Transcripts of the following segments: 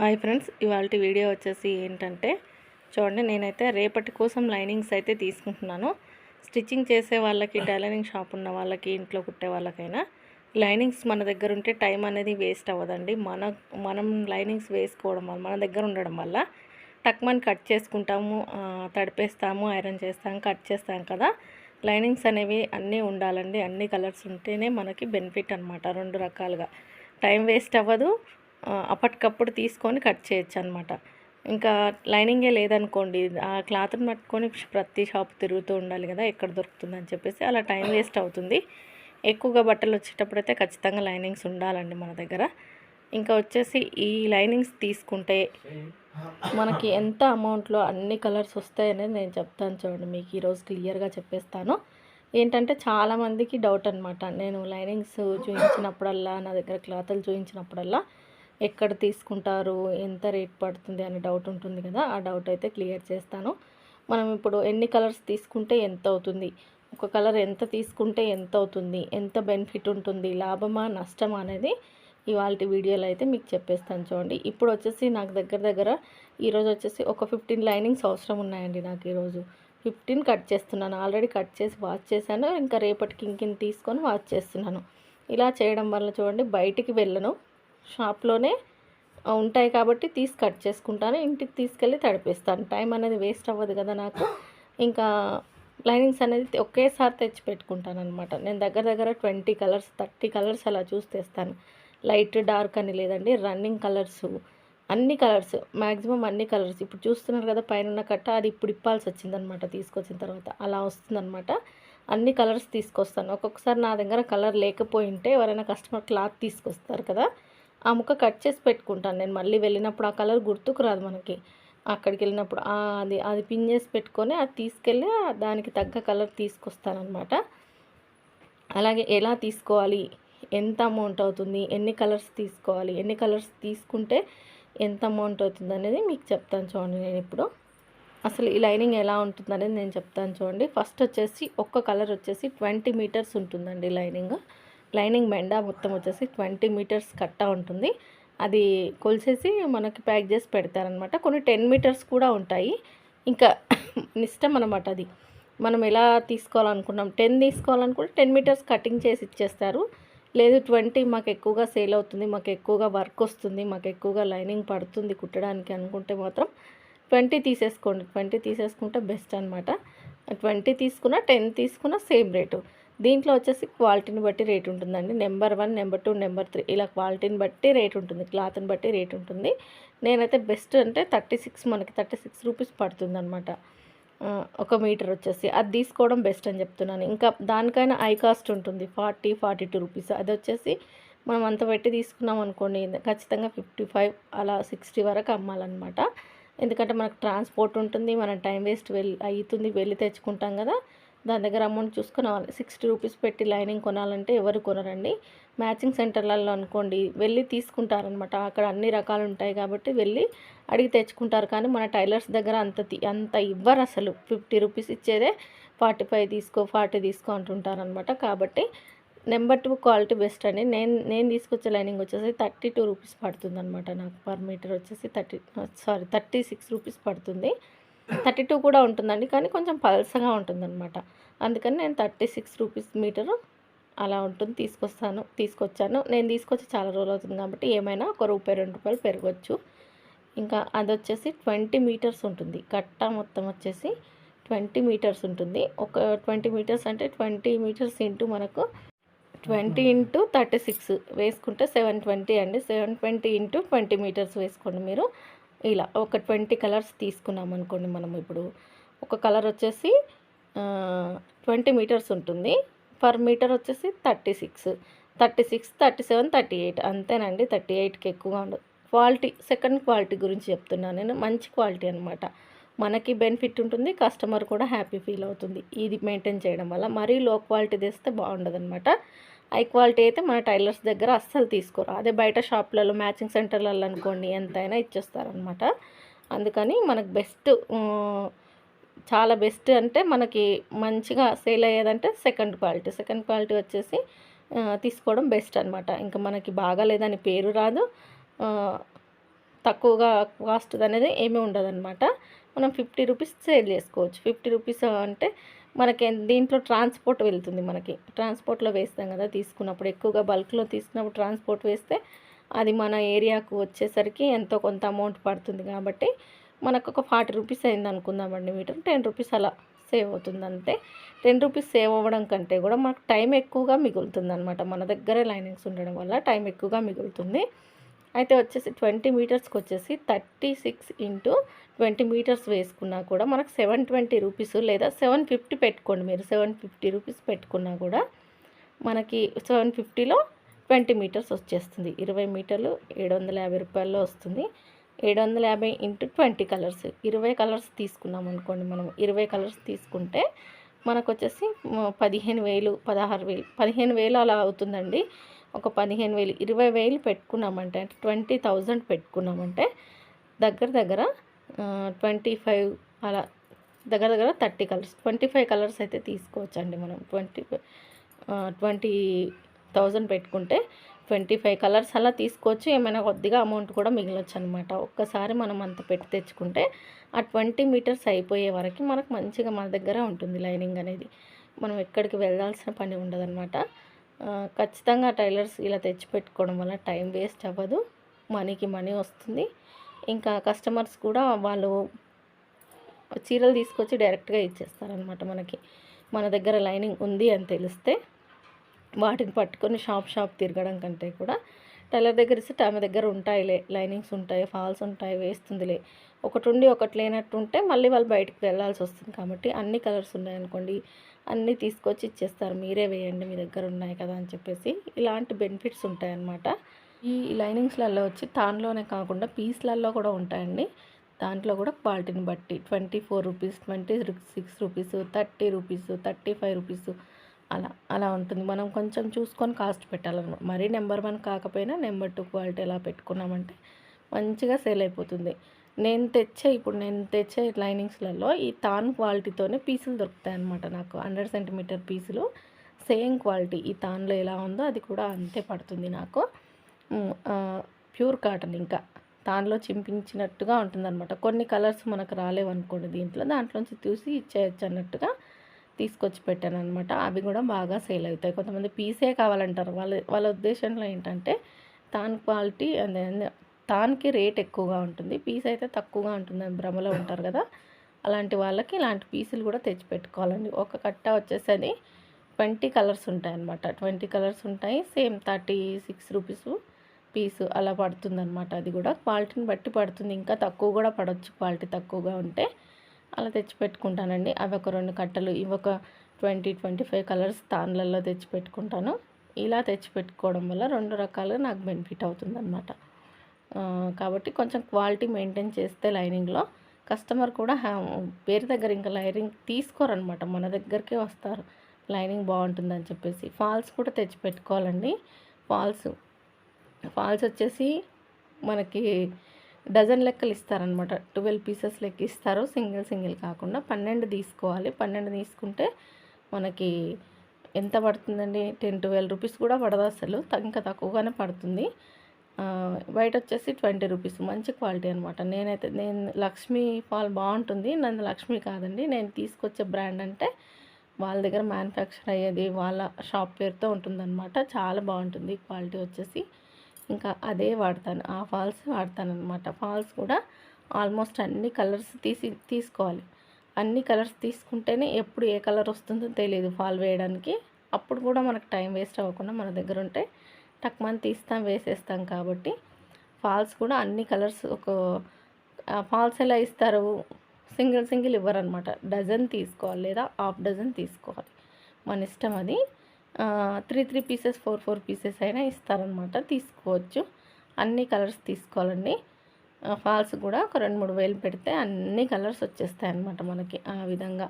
Hi friends ఇవాళ video వచ్చేసి ఏంటంటే చూడండి నేనైతే రేపటి కోసం లైనింగ్స్ అయితే తీసుకుంటున్నాను. స్టిచ్చింగ్ చేసే వాళ్ళకి టైలరింగ్ షాప్ ఉన్న వాళ్ళకి ఇంట్లో కుట్టే వాళ్ళకైనా లైనింగ్స్ మన దగ్గర ఉంటే టైం అనేది వేస్ట్ అవ్వదండి. మన మనం లైనింగ్స్ వేసుకోవడం వల్ల మన దగ్గర ఉండడం వల్ల టక్మని కట్ చేసుకుంటాము తడిపేస్తాము ఐరన్ చేస్తాము కట్ చేస్తాం కదా. లైనింగ్స్ అనేవి అన్నీ ఉండాలండి. అన్ని కలర్స్ ఉంటేనే మనకి బెనిఫిట్ అనమాట రెండు రకాలుగా. టైం వేస్ట్ అవ్వదు. అప్పటికప్పుడు తీసుకొని కట్ చేయొచ్చు అనమాట ఇంకా లైనింగే లేదనుకోండి ఆ క్లాత్ని పట్టుకొని ప్రతి షాప్ తిరుగుతూ ఉండాలి కదా ఎక్కడ దొరుకుతుందని చెప్పేసి అలా టైం వేస్ట్ అవుతుంది. ఎక్కువగా బట్టలు వచ్చేటప్పుడు అయితే ఖచ్చితంగా లైనింగ్స్ ఉండాలండి మన దగ్గర. ఇంకా వచ్చేసి ఈ లైనింగ్స్ తీసుకుంటే మనకి ఎంత అమౌంట్లో అన్ని కలర్స్ వస్తాయనేది నేను చెప్తాను చూడండి మీకు ఈరోజు క్లియర్గా చెప్పేస్తాను. ఏంటంటే చాలామందికి డౌట్ అనమాట నేను లైనింగ్స్ చూపించినప్పుడల్లా నా దగ్గర క్లాతులు చూపించినప్పుడల్లా ఎక్కడ తీసుకుంటారు ఎంత రేట్ పడుతుంది అనే డౌట్ ఉంటుంది కదా ఆ డౌట్ అయితే క్లియర్ చేస్తాను. మనం ఇప్పుడు ఎన్ని కలర్స్ తీసుకుంటే ఎంత అవుతుంది ఒక కలర్ ఎంత తీసుకుంటే ఎంత అవుతుంది ఎంత బెనిఫిట్ ఉంటుంది లాభమా నష్టమా అనేది ఇవాళ వీడియోలో అయితే మీకు చెప్పేస్తాను చూడండి. ఇప్పుడు వచ్చేసి నాకు దగ్గర దగ్గర ఈరోజు వచ్చేసి ఒక ఫిఫ్టీన్ లైనింగ్స్ అవసరం ఉన్నాయండి నాకు ఈరోజు. ఫిఫ్టీన్ కట్ చేస్తున్నాను ఆల్రెడీ కట్ చేసి వాచ్ చేశాను ఇంకా రేపటికి ఇంకిన్ తీసుకొని వాచ్ చేస్తున్నాను. ఇలా చేయడం వల్ల చూడండి బయటికి వెళ్ళను షాప్లోనే ఉంటాయి కాబట్టి తీసి కట్ చేసుకుంటాను. ఇంటికి తీసుకెళ్ళి తడిపేస్తాను. టైం అనేది వేస్ట్ అవ్వదు కదా నాకు. ఇంకా లైనింగ్స్ అనేది ఒకేసారి తెచ్చి పెట్టుకుంటాను అనమాట నేను దగ్గర దగ్గర ట్వంటీ కలర్స్ థర్టీ కలర్స్ అలా చూసి తెస్తాను. లైట్ డార్క్ అని లేదండి రన్నింగ్ కలర్స్. అన్ని కలర్స్ మ్యాక్సిమం అన్ని కలర్స్. ఇప్పుడు చూస్తున్నారు కదా పైన ఉన్న కట్ట అది ఇప్పుడు ఇప్పాల్సి వచ్చిందనమాట తీసుకొచ్చిన తర్వాత. అలా వస్తుందనమాట అన్ని కలర్స్ తీసుకొస్తాను. ఒక్కొక్కసారి నా దగ్గర కలర్ లేకపోయింటే ఎవరైనా కస్టమర్ క్లాత్ తీసుకొస్తారు కదా. ఆ ముక్క కట్ చేసి పెట్టుకుంటాను నేను. మళ్ళీ వెళ్ళినప్పుడు ఆ కలర్ గుర్తుకు రాదు మనకి. అక్కడికి వెళ్ళినప్పుడు అది అది పిన్ చేసి పెట్టుకొని అది తీసుకెళ్ళి దానికి తగ్గ కలర్ తీసుకొస్తానమాట అలాగే ఎలా తీసుకోవాలి? ఎంత అమౌంట్ అవుతుంది? ఎన్ని కలర్స్ తీసుకోవాలి? ఎన్ని కలర్స్ తీసుకుంటే ఎంత అమౌంట్ అవుతుంది అనేది మీకు చెప్తాను చూడండి నేను ఇప్పుడు. అసలు ఈ లైనింగ్ ఎలా ఉంటుంది అనేది నేను చెప్తాను చూడండి. ఫస్ట్ వచ్చేసి ఒక్క కలర్ వచ్చేసి ట్వంటీ మీటర్స్ ఉంటుందండి లైనింగ్. లైనింగ్ మెండా మొత్తం వచ్చేసి ట్వంటీ మీటర్స్ కట్ట ఉంటుంది. అది కొలిసేసి మనకి ప్యాక్ చేసి పెడతారనమాట కొన్ని టెన్ మీటర్స్ కూడా ఉంటాయి. ఇంకా ఇష్టం అనమాట అది. మనం ఎలా తీసుకోవాలనుకున్నాం? టెన్ తీసుకోవాలనుకుంటే టెన్ మీటర్స్ కటింగ్ చేసి ఇచ్చేస్తారు. లేదు ట్వంటీ మాకు ఎక్కువగా సేల్ అవుతుంది మాకు ఎక్కువగా వర్క్ వస్తుంది మాకు ఎక్కువగా లైనింగ్ పడుతుంది కుట్టడానికి అనుకుంటే మాత్రం ట్వంటీ తీసేసుకోండి. ట్వంటీ తీసేసుకుంటే బెస్ట్ అనమాట ట్వంటీ తీసుకున్న టెన్ తీసుకున్న సేమ్ రేటు. దీంట్లో వచ్చేసి క్వాలిటీని బట్టి రేట్ ఉంటుందండి. Number one number two number three. ఇలా క్వాలిటీని బట్టి రేట్ ఉంటుంది. క్లాత్ని బట్టి రేట్ ఉంటుంది. నేనైతే బెస్ట్ అంటే థర్టీ సిక్స్ మనకి థర్టీ సిక్స్ రూపీస్ పడుతుందన్నమాట. ఒక మీటర్ వచ్చేసి. అది తీసుకోవడం బెస్ట్ అని చెప్తున్నాను. ఇంకా దానికైనా ఐ కాస్ట్ ఉంటుంది. Forty forty two rupees. అది వచ్చేసి మనం అంత పెట్టి తీసుకున్నాం అనుకోండి ఖచ్చితంగా ఫిఫ్టీ ఫైవ్ అలా సిక్స్టీ వరకు అమ్మాలన్నమాట. ఎందుకంటే మనకు ట్రాన్స్పోర్ట్ ఉంటుంది. మనం టైం వేస్ట్ వెళ్ళి అవుతుంది. వెళ్ళి తెచ్చుకుంటాం కదా. దాని దగ్గర అమౌంట్ చూసుకొని సిక్స్టీ రూపీస్ పెట్టి లైనింగ్ కొనాలంటే ఎవరు కొనరండి? మ్యాచింగ్ సెంటర్లలో అనుకోండి వెళ్ళి తీసుకుంటారనమాట. అక్కడ అన్ని రకాలు ఉంటాయి కాబట్టి వెళ్ళి అడిగి తెచ్చుకుంటారు. కానీ మన టైలర్స్ దగ్గర అంత తీ- అంత ఇవ్వరు అసలు. ఫిఫ్టీ రూపీస్ ఇచ్చేదే ఫార్టీ ఫైవ్ తీసుకో ఫార్టీ తీసుకో అంటుంటారనమాట. కాబట్టి నెంబర్ టూ క్వాలిటీ బెస్ట్ అండి. నేను నేను తీసుకొచ్చే లైనింగ్ వచ్చేసి థర్టీ టూ రూపీస్ పడుతుంది అనమాట నాకు పర్ మీటర్ వచ్చేసి thirty sorry thirty six rupees పడుతుంది. థర్టీ టూ కూడా ఉంటుందండి. కానీ కొంచెం పల్సగా ఉంటుందన్నమాట. అందుకని నేను థర్టీ సిక్స్ రూపీస్ మీటరు అలా ఉంటుంది. తీసుకొస్తాను తీసుకొచ్చాను. నేను తీసుకొచ్చి చాలా రోజులు అవుతుంది కాబట్టి ఏమైనా ఒక రూపాయి రెండు రూపాయలు పెరగచ్చు. ఇంకా అది వచ్చేసి ట్వంటీ మీటర్స్ ఉంటుంది. కట్ట మొత్తం వచ్చేసి ట్వంటీ మీటర్స్ ఉంటుంది. ఒక ట్వంటీ మీటర్స్ అంటే ట్వంటీ మీటర్స్ ఇంటూ మనకు ట్వంటీ ఇంటూ థర్టీ సిక్స్ వేసుకుంటే సెవెన్ ట్వంటీ అండి. Seven twenty into twenty metres వేసుకోండి మీరు. ఇలా ఒక ట్వంటీ కలర్స్ తీసుకున్నాం అనుకోండి మనం ఇప్పుడు. ఒక కలర్ వచ్చేసి ట్వంటీ మీటర్స్ ఉంటుంది. పర్ మీటర్ వచ్చేసి thirty six. Thirty six thirty seven thirty eight. అంతేనండి. థర్టీ ఎయిట్కి ఎక్కువగా ఉండదు క్వాలిటీ సెకండ్ క్వాలిటీ గురించి చెప్తున్నాను నేను. మంచి క్వాలిటీ అనమాట మనకి బెనిఫిట్ ఉంటుంది. కస్టమర్ కూడా హ్యాపీ ఫీల్ అవుతుంది. ఇది మెయింటైన్ చేయడం వల్ల. మరీ లో క్వాలిటీ తెస్తే బాగుండదు అనమాట హై క్వాలిటీ అయితే మన టైలర్స్ దగ్గర అస్సలు తీసుకోరు. అదే బయట షాప్లలో మ్యాచింగ్ సెంటర్లలో అనుకోండి ఎంతైనా ఇచ్చేస్తారనమాట అందుకని మనకు బెస్ట్ చాలా బెస్ట్ అంటే మనకి మంచిగా సేల్ అయ్యేదంటే సెకండ్ క్వాలిటీ సెకండ్ క్వాలిటీ వచ్చేసి తీసుకోవడం బెస్ట్ అనమాట ఇంకా మనకి బాగాలేదని పేరు రాదు. తక్కువగా కాస్ట్ అనేది ఏమీ ఉండదన్నమాట. మనం ఫిఫ్టీ రూపీస్ సేల్ చేసుకోవచ్చు. ఫిఫ్టీ రూపీస్ అంటే మనకి దీంట్లో ట్రాన్స్పోర్ట్ వెళ్తుంది మనకి. ట్రాన్స్పోర్ట్లో వేస్తాం కదా తీసుకున్నప్పుడు. ఎక్కువగా బల్క్లో తీసుకున్నప్పుడు ట్రాన్స్పోర్ట్ వేస్తే అది మన ఏరియాకు వచ్చేసరికి ఎంతో కొంత అమౌంట్ పడుతుంది కాబట్టి మనకు ఒక ఫార్టీ రూపీస్ అయింది అనుకుందామండి మీటర్. టెన్ రూపీస్ అలా సేవ్ అవుతుంది అంతే. టెన్ రూపీస్ సేవ్ అవ్వడం కంటే కూడా మనకు టైం ఎక్కువగా మిగులుతుంది అనమాట మన దగ్గరే లైనింగ్స్ ఉండడం వల్ల టైం ఎక్కువగా మిగులుతుంది. అయితే వచ్చేసి ట్వంటీ మీటర్స్కి వచ్చేసి thirty six into twenty metres వేసుకున్నా కూడా మనకు సెవెన్ ట్వంటీ రూపీస్ లేదా సెవెన్ ఫిఫ్టీ పెట్టుకోండి మీరు. సెవెన్ ఫిఫ్టీ రూపీస్ పెట్టుకున్నా కూడా మనకి సెవెన్ ఫిఫ్టీలో ట్వంటీ మీటర్స్ వచ్చేస్తుంది. ఇరవై మీటర్లు ఏడు వందల యాభై రూపాయల్లో వస్తుంది. ఏడు వందల యాభై ఇంటూ ట్వంటీ కలర్స్. ఇరవై కలర్స్ తీసుకున్నాం అనుకోండి మనం. ఇరవై కలర్స్ తీసుకుంటే మనకు వచ్చేసి పదిహేను వేలు పదహారు వేలు. పదిహేను వేలు అలా అవుతుందండి. ఒక పదిహేను వేలు. ఇరవై వేలు పెట్టుకున్నామంటే అంటే ట్వంటీ థౌజండ్ పెట్టుకున్నామంటే దగ్గర దగ్గర ట్వంటీ ఫైవ్ అలా దగ్గర దగ్గర thirty colours. Twenty five colours అయితే తీసుకోవచ్చండి మనం. ట్వంటీ ట్వంటీ థౌజండ్ పెట్టుకుంటే ట్వంటీ ఫైవ్ కలర్స్ అలా తీసుకోవచ్చు. ఏమైనా కొద్దిగా అమౌంట్ కూడా మిగిలొచ్చు అనమాట ఒక్కసారి మనం అంత పెట్టి తెచ్చుకుంటే ఆ ట్వంటీ మీటర్స్ అయిపోయే వరకు మనకు మంచిగా మన దగ్గర ఉంటుంది లైనింగ్ అనేది. మనం ఎక్కడికి వెళ్ళాల్సిన పని ఉండదన్నమాట ఖచ్చితంగా టైలర్స్ ఇలా తెచ్చి పెట్టుకోవడం వల్ల టైం వేస్ట్ అవ్వదు. మనీకి మనీ వస్తుంది. ఇంకా కస్టమర్స్ కూడా వాళ్ళు చీరలు తీసుకొచ్చి డైరెక్ట్గా ఇచ్చేస్తారనమాట మనకి. మన దగ్గర లైనింగ్ ఉంది అని తెలిస్తే వాటిని పట్టుకొని షాప్ షాప్ తిరగడం కంటే కూడా టైలర్ దగ్గర ఇస్తే ఆమె దగ్గర ఉంటాయిలే. లైనింగ్స్ ఉంటాయి ఫాల్స్ ఉంటాయి వేస్తుందిలే. ఒకటి ఉండి ఒకటి లేనట్టు ఉంటే మళ్ళీ వాళ్ళు బయటకు వెళ్ళాల్సి వస్తుంది కాబట్టి అన్ని కలర్స్ ఉన్నాయనుకోండి అన్నీ తీసుకొచ్చి ఇచ్చేస్తారు. మీరే వేయండి మీ దగ్గర ఉన్నాయి కదా అని చెప్పేసి ఇలాంటి బెనిఫిట్స్ ఉంటాయన్నమాట. ఈ లైనింగ్స్లలో వచ్చి తాన్లోనే కాకుండా పీస్లలో కూడా ఉంటాయండి. దాంట్లో కూడా క్వాలిటీని బట్టి twenty four rupees twenty six rupees thirty rupees thirty five rupees అలా అలా ఉంటుంది. మనం కొంచెం చూసుకొని కాస్ట్ పెట్టాలన్నమాట మరీ నెంబర్ వన్ కాకపోయినా నెంబర్ టూ క్వాలిటీ ఎలా పెట్టుకున్నామంటే మంచిగా సేల్ అయిపోతుంది. నేను తెచ్చే ఇప్పుడు నేను తెచ్చే లైనింగ్స్లలో ఈ తాన్ క్వాలిటీతోనే పీసులు దొరుకుతాయి అనమాట నాకు. హండ్రెడ్ సెంటీమీటర్ పీసులు సేమ్ క్వాలిటీ ఈ తాన్లో ఎలా ఉందో అది కూడా అంతే పడుతుంది నాకు. ప్యూర్ కాటన్ ఇంకా. దానిలో చింపించినట్టుగా ఉంటుందన్నమాట. కొన్ని కలర్స్ మనకు రాలేవనుకోండి దీంట్లో దాంట్లోంచి చూసి ఇచ్చేయచ్చు అన్నట్టుగా తీసుకొచ్చి పెట్టాను అనమాట అవి కూడా బాగా సేల్ అవుతాయి. కొంతమంది పీసే కావాలంటారు. వాళ్ళ వాళ్ళ ఉద్దేశంలో ఏంటంటే తాన్ క్వాలిటీ అదే తాన్కి రేట్ ఎక్కువగా ఉంటుంది. పీస్ అయితే తక్కువగా ఉంటుంది భ్రమలో ఉంటారు కదా. అలాంటి వాళ్ళకి ఇలాంటి పీసులు కూడా తెచ్చి పెట్టుకోవాలండి. ఒక కట్ట వచ్చేసి ట్వంటీ కలర్స్ ఉంటాయి అన్నమాట ట్వంటీ కలర్స్ ఉంటాయి. Same thirty six rupees piece అలా పడుతుంది అనమాట అది కూడా క్వాలిటీని బట్టి పడుతుంది. ఇంకా తక్కువ కూడా పడవచ్చు క్వాలిటీ తక్కువగా ఉంటే అలా తెచ్చి పెట్టుకుంటానండి అవి ఒక రెండు కట్టలు ఇవి ఒక ట్వంటీ ట్వంటీ ఫైవ్ కలర్స్ తాన్లలో తెచ్చి పెట్టుకుంటాను ఇలా తెచ్చి పెట్టుకోవడం వల్ల రెండు రకాలుగా నాకు బెనిఫిట్ అవుతుందన్నమాట. కాబట్టి కొంచెం క్వాలిటీ మెయింటైన్ చేస్తే లైనింగ్లో కస్టమర్ కూడా వేరే దగ్గర ఇంకా లైనింగ్ తీసుకోరనమాట మన దగ్గరికే వస్తారు. లైనింగ్ బాగుంటుందని చెప్పేసి. ఫాల్స్ కూడా తెచ్చి పెట్టుకోవాలండి ఫాల్స్ ఫాల్స్ వచ్చేసి మనకి డజన్ లెక్కలు ఇస్తారనమాట ట్వెల్వ్ పీసెస్ లెక్క ఇస్తారు. సింగిల్ సింగిల్ కాకుండా పన్నెండు తీసుకోవాలి. పన్నెండు తీసుకుంటే మనకి ఎంత పడుతుందండి? టెన్ ట్వెల్వ్ రూపీస్ కూడా పడదు అసలు. ఇంకా తక్కువగానే పడుతుంది. బయట వచ్చేసి ట్వంటీ రూపీస్. మంచి క్వాలిటీ అనమాట నేనైతే నేను లక్ష్మీ పాల్ బాగుంటుంది. నన్ను లక్ష్మి కాదండి. నేను తీసుకొచ్చే బ్రాండ్ అంటే వాళ్ళ దగ్గర మ్యానుఫ్యాక్చర్ అయ్యేది వాళ్ళ షాప్ పేరుతో ఉంటుందన్నమాట. చాలా బాగుంటుంది క్వాలిటీ వచ్చేసి. ఇంకా అదే వాడతాను. ఆ ఫాల్స్ వాడతాను అనమాట ఫాల్స్ కూడా ఆల్మోస్ట్ అన్ని కలర్స్ తీసి తీసుకోవాలి. అన్ని కలర్స్ తీసుకుంటేనే ఎప్పుడు ఏ కలర్ వస్తుందో తెలియదు ఫాల్ వేయడానికి. అప్పుడు కూడా మనకు టైం వేస్ట్ అవ్వకుండా మన దగ్గర ఉంటే టక్మని తీస్తాం వేసేస్తాం కాబట్టి ఫాల్స్ కూడా అన్ని కలర్స్ ఒక ఫాల్స్ ఎలా ఇస్తారు? సింగిల్ సింగిల్ ఇవ్వరనమాట డజన్ తీసుకోవాలి లేదా హాఫ్ డజన్ తీసుకోవాలి. మన ఇష్టం అది. Three three pieces four four pieces అయినా ఇస్తారనమాట తీసుకోవచ్చు. అన్ని కలర్స్ తీసుకోవాలండి. ఫాల్స్ కూడా ఒక రెండు మూడు వేలు పెడితే అన్ని కలర్స్ వచ్చేస్తాయి అనమాట మనకి. ఆ విధంగా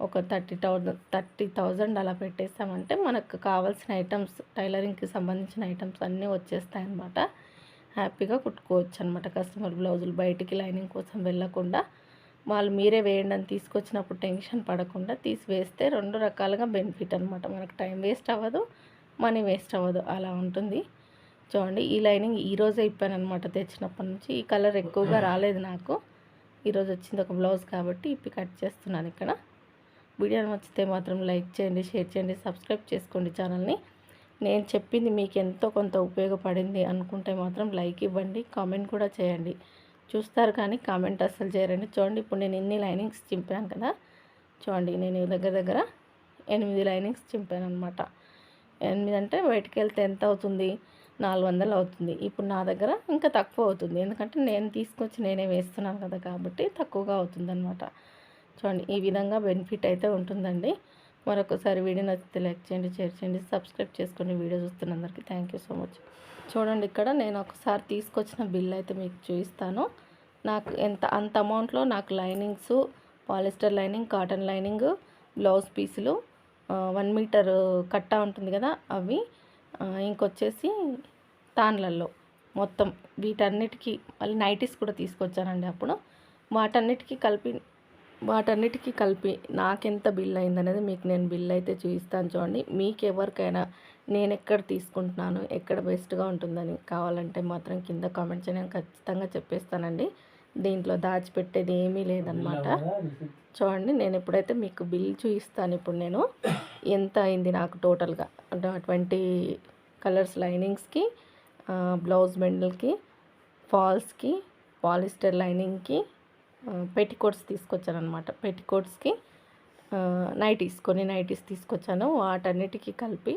ఒక థర్టీ థౌజండ్ థర్టీ థౌజండ్ అలా పెట్టేస్తామంటే మనకు కావాల్సిన ఐటమ్స్ టైలరింగ్కి సంబంధించిన ఐటమ్స్ అన్నీ వచ్చేస్తాయి అనమాట హ్యాపీగా కుట్టుకోవచ్చు అనమాట కస్టమర్ బ్లౌజులు బయటికి లైనింగ్ కోసం వెళ్ళకుండా వాళ్ళు మీరే వేయండి అని తీసుకొచ్చినప్పుడు టెన్షన్ పడకుండా తీసివేస్తే రెండు రకాలుగా బెనిఫిట్ అనమాట మనకు టైం వేస్ట్ అవ్వదు మనీ వేస్ట్ అవ్వదు. అలా ఉంటుంది. చూడండి ఈ లైనింగ్ ఈరోజే ఇప్పాను అనమాట తెచ్చినప్పటి నుంచి. ఈ కలర్ ఎక్కువగా రాలేదు నాకు. ఈరోజు వచ్చింది ఒక బ్లౌజ్ కాబట్టి ఇప్పి కట్ చేస్తున్నాను ఇక్కడ. వీడియో నచ్చితే మాత్రం లైక్ చేయండి షేర్ చేయండి సబ్స్క్రైబ్ చేసుకోండి ఛానల్ని. నేను చెప్పింది మీకు ఎంతో కొంత ఉపయోగపడింది అనుకుంటే మాత్రం లైక్ ఇవ్వండి కామెంట్ కూడా చేయండి. చూస్తారు కానీ కామెంట్ అస్సలు చేయరండి. చూడండి ఇప్పుడు నేను ఇన్ని లైనింగ్స్ చింపాను కదా. చూడండి నేను దగ్గర దగ్గర ఎనిమిది లైనింగ్స్ చింపాను అనమాట ఎనిమిది అంటే బయటికి వెళ్తే ఎంత అవుతుంది? నాలుగు వందలు అవుతుంది. ఇప్పుడు నా దగ్గర ఇంకా తక్కువ అవుతుంది. ఎందుకంటే నేను తీసుకొచ్చి నేనే వేస్తున్నాను కదా కాబట్టి తక్కువగా అవుతుంది అనమాట చూడండి ఈ విధంగా బెనిఫిట్ అయితే ఉంటుందండి. మరొకసారి వీడియో నచ్చితే లైక్ చేయండి షేర్ చేయండి సబ్స్క్రైబ్ చేసుకోండి వీడియో చూస్తున్నందరికీ థ్యాంక్ యూ సో మచ్. చూడండి ఇక్కడ నేను ఒకసారి తీసుకొచ్చిన బిల్ అయితే మీకు చూపిస్తాను. నాకు ఎంత అంత అమౌంట్లో నాకు linings polyester lining cotton lining blouse పీసులు వన్ మీటర్ కట్టా ఉంటుంది కదా అవి ఇంకొచ్చేసి తాన్లల్లో మొత్తం వీటన్నిటికీ మళ్ళీ నైటీస్ కూడా తీసుకొచ్చానండి అప్పుడు. వాటన్నిటికీ కలిపి వాటన్నిటికీ కలిపి నాకెంత బిల్ అయిందనేది మీకు నేను బిల్ అయితే చూపిస్తాను చూడండి. మీకు ఎవరికైనా నేను ఎక్కడ తీసుకుంటున్నాను ఎక్కడ బెస్ట్గా ఉంటుందని కావాలంటే మాత్రం కింద కామెంట్స్ నేను ఖచ్చితంగా చెప్పేస్తానండి. దీంట్లో దాచిపెట్టేది ఏమీ లేదనమాట చూడండి నేను ఎప్పుడైతే మీకు బిల్ చూపిస్తాను ఇప్పుడు నేను ఎంత అయింది నాకు టోటల్గా? అంటే ట్వంటీ కలర్స్ లైనింగ్స్కి బ్లౌజ్ బెండల్కి ఫాల్స్కి పాలిస్టర్ లైనింగ్కి పెట్టికోట్స్ తీసుకొచ్చాను అనమాట పెట్టికోట్స్కి నైటీస్ కొన్ని నైటీస్ తీసుకొచ్చాను వాటన్నిటికీ కలిపి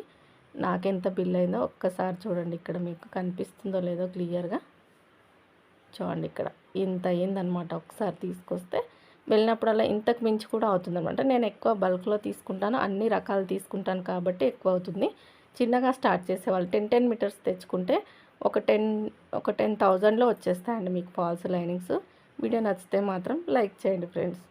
నాకెంత బిల్ అయిందో ఒక్కసారి చూడండి ఇక్కడ మీకు కనిపిస్తుందో లేదో క్లియర్గా. చూడండి ఇక్కడ ఇంత అయిందనమాట ఒకసారి తీసుకొస్తే వెళ్ళినప్పుడల్లా ఇంతకు మించి కూడా అవుతుందనమాట నేను ఎక్కువ బల్క్లో తీసుకుంటాను అన్ని రకాలు తీసుకుంటాను కాబట్టి ఎక్కువ అవుతుంది. చిన్నగా స్టార్ట్ చేసేవాళ్ళు. టెన్ టెన్ మీటర్స్ తెచ్చుకుంటే ఒక టెన్ ఒక టెన్ థౌజండ్లో వచ్చేస్తాయండి మీకు ఫాల్స్ లైనింగ్స్. వీడియో నచ్చితే మాత్రం లైక్ చేయండి ఫ్రెండ్స్.